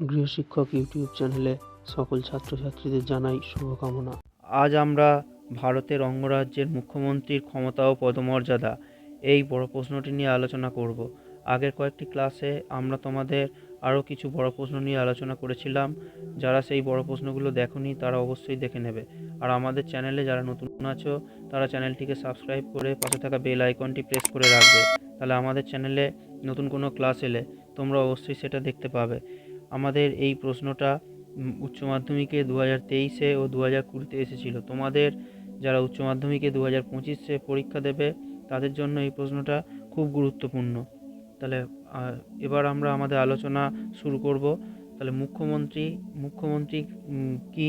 গৃহশিক্ষক YouTube চ্যানেলে সকল ছাত্রছাত্রীদের জানাই শুভকামনা। আজ আমরা ভারতের অঙ্গরাজ্যের মুখ্যমন্ত্রীর ক্ষমতা ও পদমর্যাদা এই বড় প্রশ্নটি নিয়ে আলোচনা করব। আগের কয়েকটি ক্লাসে আমরা তোমাদের আরও কিছু বড় প্রশ্ন নিয়ে আলোচনা করেছিলাম। যারা সেই বড় প্রশ্নগুলো দেখোনি, তারা অবশ্যই দেখে নেবে। আর আমাদের চ্যানেলে যারা নতুন আছো, তারা চ্যানেলটিকে সাবস্ক্রাইব করে পাশে থাকা বেল আইকনটি প্রেস করে রাখবে। তাহলে আমাদের চ্যানেলে নতুন কোনো ক্লাস এলে তোমরা অবশ্যই সেটা দেখতে পাবে। আমাদের এই প্রশ্নটা উচ্চ মাধ্যমিকে দু হাজার তেইশে ও দু হাজার কুড়িতে এসেছিল। তোমাদের যারা উচ্চ মাধ্যমিকে দু হাজার পঁচিশে পরীক্ষা দেবে, তাদের জন্য এই প্রশ্নটা খুব গুরুত্বপূর্ণ। তাহলে এবার আমরা আমাদের আলোচনা শুরু করব। তাহলে মুখ্যমন্ত্রী মুখ্যমন্ত্রী কি,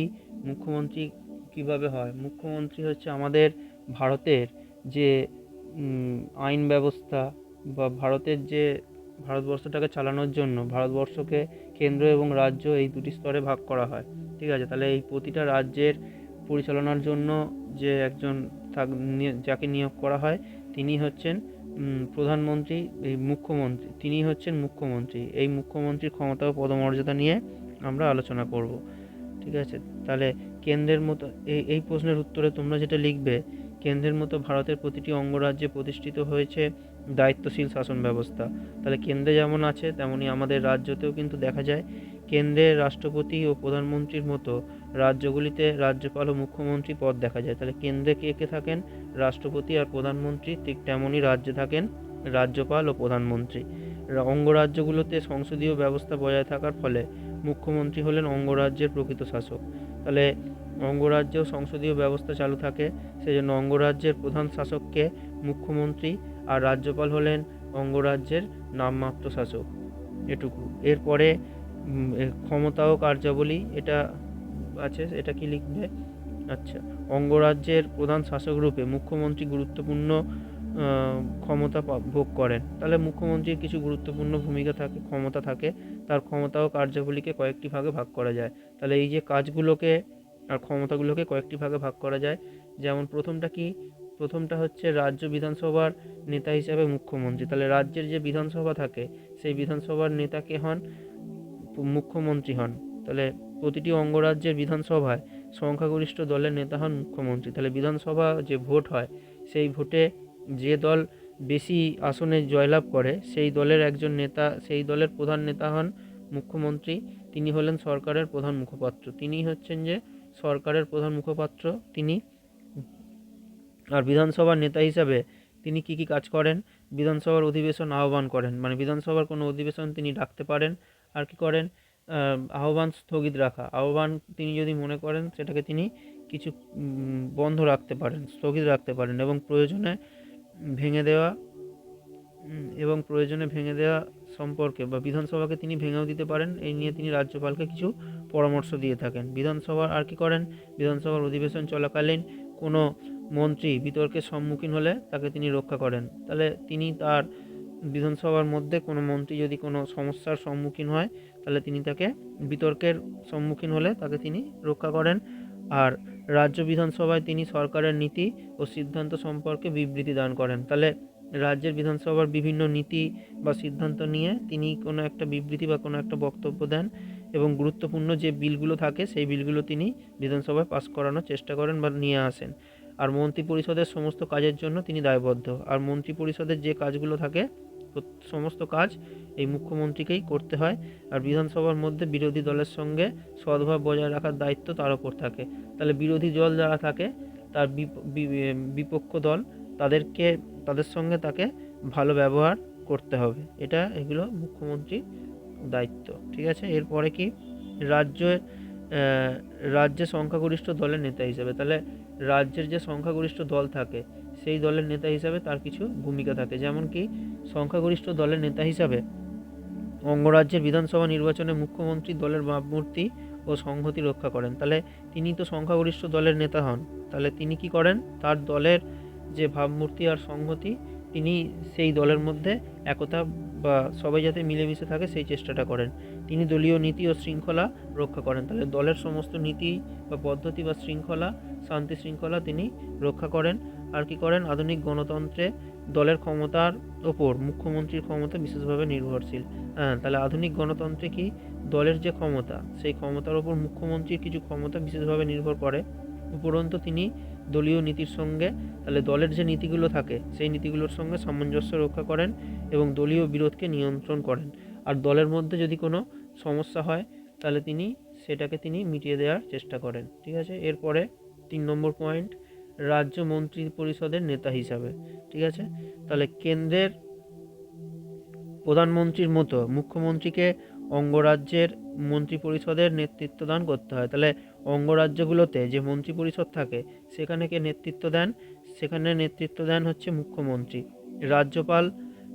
মুখ্যমন্ত্রী কীভাবে হয়? মুখ্যমন্ত্রী হচ্ছে আমাদের ভারতের যে আইন ব্যবস্থা বা ভারতের যে, ভারতবর্ষটাকে চালানোর জন্য, ভারতবর্ষকে কেন্দ্র এবং রাজ্য এই দুটি স্তরে ভাগ করা হয়। ঠিক আছে? তাহলে এই প্রতিটা রাজ্যের পরিচালনার জন্য যে একজন থাক যাকে নিয়োগ করা হয়, তিনি হচ্ছেন প্রধানমন্ত্রী, এই মুখ্যমন্ত্রী, তিনি হচ্ছেন মুখ্যমন্ত্রী। এই মুখ্যমন্ত্রীর ক্ষমতা ও পদমর্যাদা নিয়ে আমরা আলোচনা করব। ঠিক আছে? তাহলে কেন্দ্রের মতো, এই এই প্রশ্নের উত্তরে তোমরা যেটা লিখবে, কেন্দ্রের মতো ভারতের প্রতিটি অঙ্গরাজ্যে প্রতিষ্ঠিত হয়েছে দায়িত্বশীল শাসন ব্যবস্থা। তাহলে কেন্দ্রে যেমন আছে, তেমনি আমাদের রাজ্যতেও কিন্তু দেখা যায়, কেন্দ্রের রাষ্ট্রপতি ও প্রধানমন্ত্রীর মতো রাজ্যগুলিতে রাজ্যপাল ও মুখ্যমন্ত্রী পদ দেখা যায়। তাহলে কেন্দ্রে কে কে থাকেন? রাষ্ট্রপতি আর প্রধানমন্ত্রী, ঠিক তেমনই রাজ্যে থাকেন রাজ্যপাল ও প্রধানমন্ত্রী। অঙ্গরাজ্যগুলোতে সংসদীয় ব্যবস্থা বজায় থাকার ফলে মুখ্যমন্ত্রী হলেন অঙ্গরাজ্যের প্রকৃত শাসক। তাহলে অঙ্গরাজ্যেও সংসদীয় ব্যবস্থা চালু থাকে সেই জন্য অঙ্গরাজ্যের প্রধান শাসককে মুখ্যমন্ত্রী আর রাজ্যপাল হলেন অঙ্গরাজ্যের নামমাত্র শাসক। এটুকু। এরপরে ক্ষমতা ও কার্যাবলী, এটা আছে, এটা কি লিখবে? আচ্ছা অঙ্গরাজ্যের প্রধান শাসক রূপে মুখ্যমন্ত্রী গুরুত্বপূর্ণ ক্ষমতা ভোগ করেন। তাহলে মুখ্যমন্ত্রীর কিছু গুরুত্বপূর্ণ ভূমিকা থাকে, ক্ষমতা থাকে, তার ক্ষমতা ও কার্যাবলীকে কয়েকটি ভাগে ভাগ করা যায়। তাহলে এই যে কাজগুলোকে আর ক্ষমতাগুলোকে কয়েকটি ভাগে ভাগ করা যায়, যেমন প্রথমটা কি? প্রথমটা হচ্ছে রাজ্য বিধানসভার নেতা হিসাবে মুখ্যমন্ত্রী। তাহলে রাজ্যের যে বিধানসভা থাকে, সেই বিধানসভার নেতা কে হন? মুখ্যমন্ত্রী হন। তাহলে প্রতিটি অঙ্গরাজ্যের বিধানসভায় সংখ্যাগরিষ্ঠ দলের নেতা হন মুখ্যমন্ত্রী। তাহলে বিধানসভা যে ভোট হয়, সেই ভোটে যে দল বেশি আসনে জয়লাভ করে, সেই দলের একজন নেতা, সেই দলের প্রধান নেতা হন মুখ্যমন্ত্রী। তিনি হলেন সরকারের প্রধান মুখপাত্র। তিনি হচ্ছেন যে সরকারের প্রধান মুখপাত্র। তিনি আর বিধানসভার নেতা হিসাবে তিনি কি কি কাজ করেন? বিধানসভার অধিবেশন আহ্বান করেন। মানে বিধানসভার কোনো অধিবেশন তিনি ডাকতে পারেন আর কি করেন? আহ্বান স্থগিত রাখা। আহ্বান তিনি যদি মনে করেন, সেটাকে তিনি কিছু বন্ধ রাখতে পারেন, স্থগিত রাখতে পারেন এবং প্রয়োজনে ভেঙে দেওয়া এবং প্রয়োজনে ভেঙে দেওয়া সম্পর্কে বা বিধানসভাকে তিনি ভেঙেও দিতে পারেন, এই নিয়ে তিনি রাজ্যপালকে কিছু পরামর্শ দিয়ে থাকেন। বিধানসভার আর কি করেন? বিধানসভার অধিবেশন চলাকালীন কোনো মন্ত্রী বিতর্কের সম্মুখীন হলে তাকে তিনি রক্ষা করেন। তাহলে তিনি তার বিধানসভার মধ্যে কোনো মন্ত্রী যদি কোনো সমস্যার সম্মুখীন হয়, তাহলে তিনি তাকে বিতর্কের সম্মুখীন হলে তাকে তিনি রক্ষা করেন। আর রাজ্য বিধানসভায় তিনি সরকারের নীতি ও সিদ্ধান্ত সম্পর্কে বিবৃতি দান করেন। তাহলে রাজ্যের বিধানসভার বিভিন্ন নীতি বা সিদ্ধান্ত নিয়ে তিনি কোনো একটা বিবৃতি বা কোনো একটা বক্তব্য দেন এবং গুরুত্বপূর্ণ যে বিলগুলো থাকে, সেই বিলগুলো তিনি বিধানসভায় পাস করানোর চেষ্টা করেন বা নিয়ে আসেন। আর মন্ত্রী পরিষদের সমস্ত কাজের জন্য তিনি দায়বদ্ধ। আর মন্ত্রী পরিষদের যে কাজগুলো থাকে সমস্ত কাজ এই মুখ্যমন্ত্রীকেই করতে হয়। আর বিধানসভার মধ্যে বিরোধী দলের সঙ্গে সদ্ভাব বজায় রাখার দায়িত্ব তার ওপর থাকে। তাহলে বিরোধী দল যারা থাকে, তার বিপক্ষ দল, তাদেরকে, তাদের সঙ্গে তাকে ভালো ব্যবহার করতে হবে। এটা এগুলো মুখ্যমন্ত্রীর দায়িত্ব। ঠিক আছে? এরপরে কি? রাজ্যের রাজ্যে সংখ্যাগরিষ্ঠ দলের নেতা হিসেবে। তাহলে রাজ্যের যে সংখ্যাগরিষ্ঠ দল থাকে, সেই দলের নেতা হিসাবে তার কিছু ভূমিকা থাকে। যেমন কি, সংখ্যাগরিষ্ঠ দলের নেতা হিসাবে অঙ্গরাজ্যের বিধানসভা নির্বাচনে মুখ্যমন্ত্রী দলের ভাবমূর্তি ও সংহতি রক্ষা করেন। তাহলে তিনি তো সংখ্যাগরিষ্ঠ দলের নেতা হন। তাহলে তিনি কি করেন? তার দলের যে ভাবমূর্তি আর সংহতি, তিনি সেই দলের মধ্যে একতা বা সবাই যাতে মিলেমিশে থাকে, সেই চেষ্টাটা করেন। তিনি দলীয় নীতি ও শৃঙ্খলা রক্ষা করেন। তাহলে দলের সমস্ত নীতি বা পদ্ধতি বা শৃঙ্খলা শান্তি শৃঙ্খলা তিনি রক্ষা করেন। আর কি করেন? আধুনিক গণতন্ত্রে দলের ক্ষমতার ওপর, মুখ্যমন্ত্রীর ক্ষমতা বিশেষভাবে নির্ভরশীল। হ্যাঁ তাহলে আধুনিক গণতন্ত্রে কি দলের যে ক্ষমতা, সেই ক্ষমতার ওপর মুখ্যমন্ত্রীর কিছু ক্ষমতা বিশেষভাবে নির্ভর করে? উপরন্তু তিনি দলীয় নীতির সঙ্গে, তাহলে দলের যে নীতিগুলো থাকে, সেই নীতিগুলোর সঙ্গে সামঞ্জস্য রক্ষা করেন এবং দলীয় বিরোধকে নিয়ন্ত্রণ করেন। আর দলের মধ্যে যদি কোনো সমস্যা হয়, তাহলে তিনি সেটাকে তিনি মিটিয়ে দেওয়ার চেষ্টা করেন। ঠিক আছে? এরপরে তিন নম্বর পয়েন্ট রাজ্য মন্ত্রী পরিষদের নেতা হিসাবে, ঠিক আছে? তাহলে কেন্দ্রের প্রধানমন্ত্রীর মতো মুখ্যমন্ত্রীকে অঙ্গরাজ্যের মন্ত্রী পরিষদের নেতৃত্ব দান করতে হয়। তাহলে অঙ্গরাজ্যগুলোতে যে মন্ত্রী পরিষদ থাকে, সেখানে কে নেতৃত্ব দেন? সেখানে নেতৃত্ব দেন হচ্ছে মুখ্যমন্ত্রী। রাজ্যপাল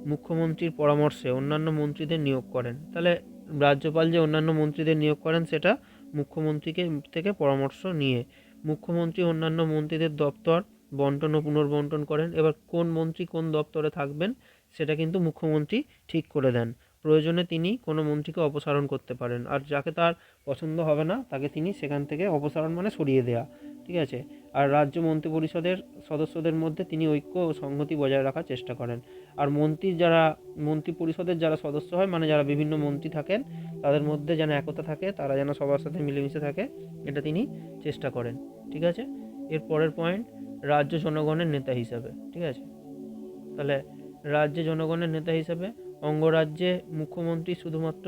মুখ্যমন্ত্রীর পরামর্শে অন্যান্য মন্ত্রীদের নিয়োগ করেন। তাহলে রাজ্যপাল যে অন্যান্য মন্ত্রীদের নিয়োগ করেন, সেটা মুখ্যমন্ত্রীকে থেকে পরামর্শ নিয়ে মুখ্যমন্ত্রী অন্যান্য মন্ত্রীদের দপ্তর বন্টন ও পুনর্বন্টন করেন। এবার কোন মন্ত্রী কোন দপ্তরে থাকবেন সেটা কিন্তু মুখ্যমন্ত্রী ঠিক করে দেন। প্রয়োজনে তিনি কোনো মন্ত্রীকে অপসারণ করতে পারেন। আর যাকে তার পছন্দ হবে না, তাকে তিনি সেখান থেকে অপসারণ মানে সরিয়ে দেওয়া ঠিক আছে? আর রাজ্য মন্ত্রী পরিষদের সদস্যদের মধ্যে তিনি ঐক্য ও সংহতি বজায় রাখার চেষ্টা করেন। আর মন্ত্রী যারা মন্ত্রী পরিষদের যারা সদস্য হয় মানে যারা বিভিন্ন মন্ত্রী থাকেন, তাদের মধ্যে যেন একতা থাকে, তারা যেন সবার সাথে মিলেমিশে থাকে, এটা তিনি চেষ্টা করেন। ঠিক আছে? এর পরের পয়েন্ট রাজ্য জনগণের নেতা হিসাবে। ঠিক আছে? তাহলে রাজ্যে জনগণের নেতা হিসাবে অঙ্গরাজ্যে মুখ্যমন্ত্রী শুধুমাত্র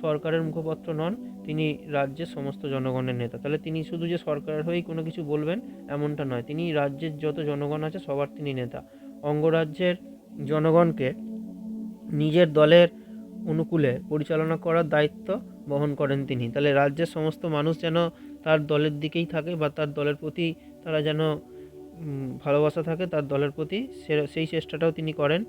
সরকারের মুখপত্র নন, তিনি রাজ্যের সমস্ত জনগণের নেতা। তাহলে তিনি শুধু যে সরকারের হয়েই কোনো কিছু বলবেন, এমনটা নয়। তিনি রাজ্যের যত জনগণ আছে, সবার তিনি নেতা। অঙ্গরাজ্যের জনগণকে নিজের দলের অনুকূলে পরিচালনা করার দায়িত্ব বহন করেন তিনি। তাহলে রাজ্যের সমস্ত মানুষ যেন তার দলের দিকেই থাকে বা তার দলের প্রতি তারা যেন ভালোবাসা থাকে, তার দলের প্রতি সেই চেষ্টাটাও তিনি করেন।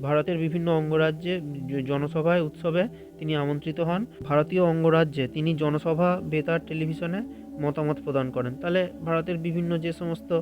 ভারতের বিভিন্ন অঙ্গরাজ্যে জনসভায়, উৎসবে তিনি আমন্ত্রিত হন। ভারতীয় অঙ্গরাজ্যে তিনি জনসভা, বেতার টেলিভিশনে মতামত প্রদান করেন। তাহলে ভারতের বিভিন্ন যে সমস্ত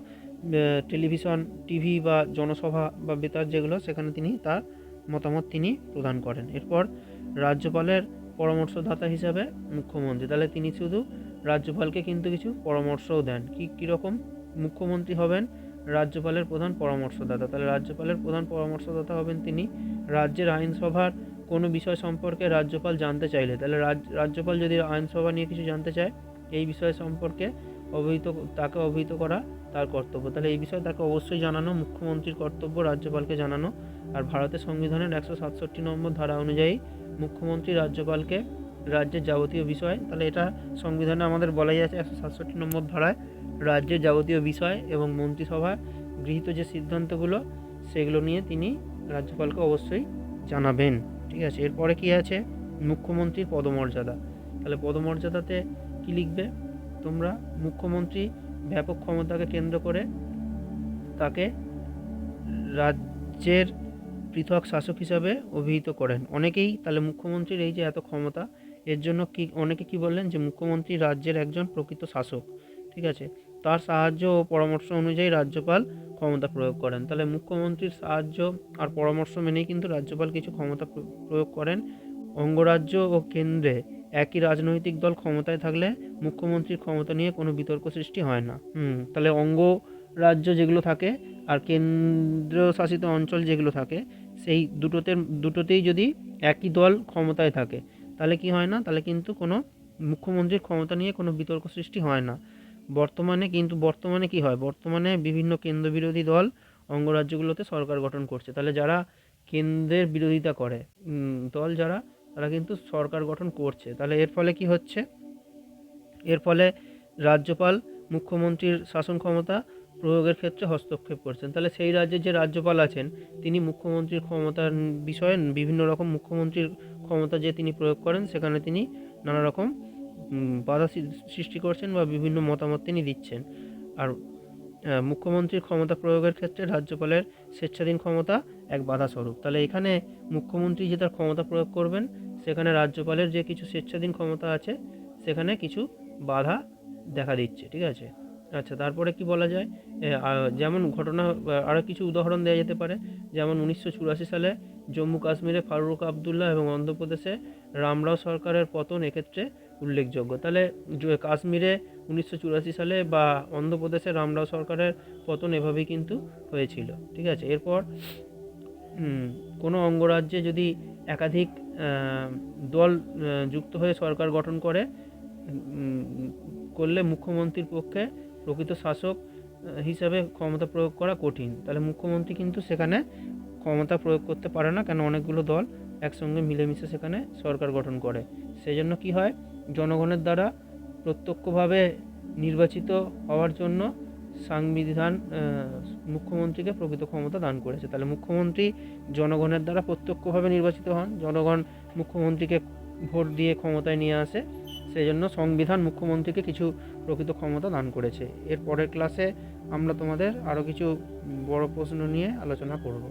টেলিভিশন, টিভি বা জনসভা বা বেতার যেগুলো, সেখানে তিনি তার মতামত তিনি প্রদান করেন। এরপর রাজ্যপালের পরামর্শদাতা হিসাবে মুখ্যমন্ত্রী। তাহলে তিনি শুধু রাজ্যপালকে কিন্তু কিছু পরামর্শও দেন। কি, কীরকম মুখ্যমন্ত্রী হবেন? রাজ্যপালের প্রধান পরামর্শদাতা। তাহলে রাজ্যপালের প্রধান পরামর্শদাতা হবেন তিনি। রাজ্যের আইনসভার কোনো বিষয় সম্পর্কে রাজ্যপাল জানতে চাইলে, তাহলে রাজ- রাজ্যপাল যদি আইনসভা নিয়ে কিছু জানতে চায়, এই বিষয় সম্পর্কে অবহিত, তাকে অবহিত করা তার কর্তব্য। তাহলে এই বিষয়ে তাকে অবশ্যই জানানো, মুখ্যমন্ত্রীর কর্তব্য রাজ্যপালকে জানানো। আর ভারতের সংবিধানের একশো সাতষট্টি নম্বর ধারা অনুযায়ী মুখ্যমন্ত্রী রাজ্যপালকে রাজ্যের যাবতীয় বিষয়, তাহলে এটা সংবিধানে আমাদের বলাই আছে একশো সাতষট্টি নম্বর ধারায়। রাজ্যের যাবতীয় বিষয় এবং মন্ত্রিসভা গৃহীত যে সিদ্ধান্তগুলো, সেগুলো নিয়ে তিনি রাজ্যপালকে অবশ্যই জানাবেন। ঠিক আছে, এরপরে কি আছে? মুখ্যমন্ত্রীর পদমর্যাদা। তাহলে পদমর্যাদাতে কি লিখবে? তোমরা মুখ্যমন্ত্রী ব্যাপক ক্ষমতাকে কেন্দ্র করে তাকে রাজ্যের পৃথক শাসক হিসাবে অভিহিত করেন। অনেকেই তাহলে মুখ্যমন্ত্রীর এই যে এত ক্ষমতা, এর জন্য কি, অনেকে কি বললেন যে মুখ্যমন্ত্রী রাজ্যের একজন প্রকৃত শাসক। ঠিক আছে? তার সাহায্য ও পরামর্শ অনুযায়ী রাজ্যপাল ক্ষমতা প্রয়োগ করেন। তাহলে মুখ্যমন্ত্রীর সাহায্য আর পরামর্শ মেনেই কিন্তু রাজ্যপাল কিছু ক্ষমতা প্রয়োগ করেন। অঙ্গরাজ্য ও কেন্দ্রে একই রাজনৈতিক দল ক্ষমতায় থাকলে মুখ্যমন্ত্রীর ক্ষমতা নিয়ে কোনো বিতর্ক সৃষ্টি হয় না। হুম, তাহলে অঙ্গ রাজ্য যেগুলো থাকে আর কেন্দ্রশাসিত অঞ্চল যেগুলো থাকে, সেই দুটোতে, দুটোতেই যদি একই দল ক্ষমতায় থাকে, তাহলে কি হয় না? তাহলে কিন্তু কোনো মুখ্যমন্ত্রীর ক্ষমতা নিয়ে কোনো বিতর্ক সৃষ্টি হয় না। বর্তমানে কিন্তু বর্তমানে কি হয়? বর্তমানে বিভিন্ন কেন্দ্র বিরোধী দল অঙ্গরাজ্যগুলোতে সরকার গঠন করছে। তাহলে যারা কেন্দ্রের বিরোধিতা করে দল যারা, তারা কিন্তু সরকার গঠন করছে। তাহলে এর ফলে কি হচ্ছে? এর ফলে রাজ্যপাল, মুখ্যমন্ত্রীর শাসন ক্ষমতা প্রয়োগের ক্ষেত্রে হস্তক্ষেপ করছেন। তাহলে সেই রাজ্যের যে রাজ্যপাল আছেন, তিনি মুখ্যমন্ত্রীর ক্ষমতার বিষয়ে বিভিন্ন রকম মুখ্যমন্ত্রীর ক্ষমতা যে তিনি প্রয়োগ করেন, সেখানে তিনি নানা রকম বাধা সৃষ্টি করছেন বা বিভিন্ন মতামত তিনি দিচ্ছেন। আর মুখ্যমন্ত্রীর ক্ষমতা প্রয়োগের ক্ষেত্রে রাজ্যপালের স্বেচ্ছাধীন ক্ষমতা এক বাধা স্বরূপ তাহলে এখানে মুখ্যমন্ত্রী যে তার ক্ষমতা প্রয়োগ করবেন, সেখানে রাজ্যপালের যে কিছু স্বেচ্ছাধীন ক্ষমতা আছে, সেখানে কিছু বাধা দেখা দিচ্ছে, ঠিক আছে? আচ্ছা তারপরে কি বলা যায়? যেমন ঘটনা আরও কিছু উদাহরণ দেওয়া যেতে পারে। যেমন উনিশশো চুরাশি সালে জম্মু কাশ্মীরে ফারুক আবদুল্লাহ এবং অন্ধ্রপ্রদেশে রামরাও সরকারের পতন এক্ষেত্রে উল্লেখযোগ্য। তাহলে কাশ্মীরে উনিশশো চুরাশি সালে বা অন্ধ্রপ্রদেশে রামরাও সরকারের পতন এভাবেই কিন্তু হয়েছিল, ঠিক আছে? এরপর কোনো অঙ্গরাজ্যে যদি একাধিক দল যুক্ত হয়ে সরকার গঠন করে করলে মুখ্যমন্ত্রীর পক্ষে প্রকৃত শাসক হিসাবে ক্ষমতা প্রয়োগ করা কঠিন। তাহলে মুখ্যমন্ত্রী কিন্তু সেখানে ক্ষমতা প্রয়োগ করতে পারে না, কেন অনেকগুলো দল একসঙ্গে মিলেমিশে সেখানে সরকার গঠন করে। সেই জন্য কী হয়? জনগণের দ্বারা প্রত্যক্ষভাবে নির্বাচিত হওয়ার জন্য সংবিধান মুখ্যমন্ত্রীকে প্রকৃত ক্ষমতা দান করেছে। তাহলে মুখ্যমন্ত্রী জনগণের দ্বারা প্রত্যক্ষভাবে নির্বাচিত হন, জনগণ মুখ্যমন্ত্রীকে ভোট দিয়ে ক্ষমতায় নিয়ে আসে সেই জন্য সংবিধান মুখ্যমন্ত্রীকে কিছু প্রকৃত ক্ষমতা দান করেছে। এর পরের ক্লাসে আমরা তোমাদের আরও কিছু বড় প্রশ্ন নিয়ে আলোচনা করব।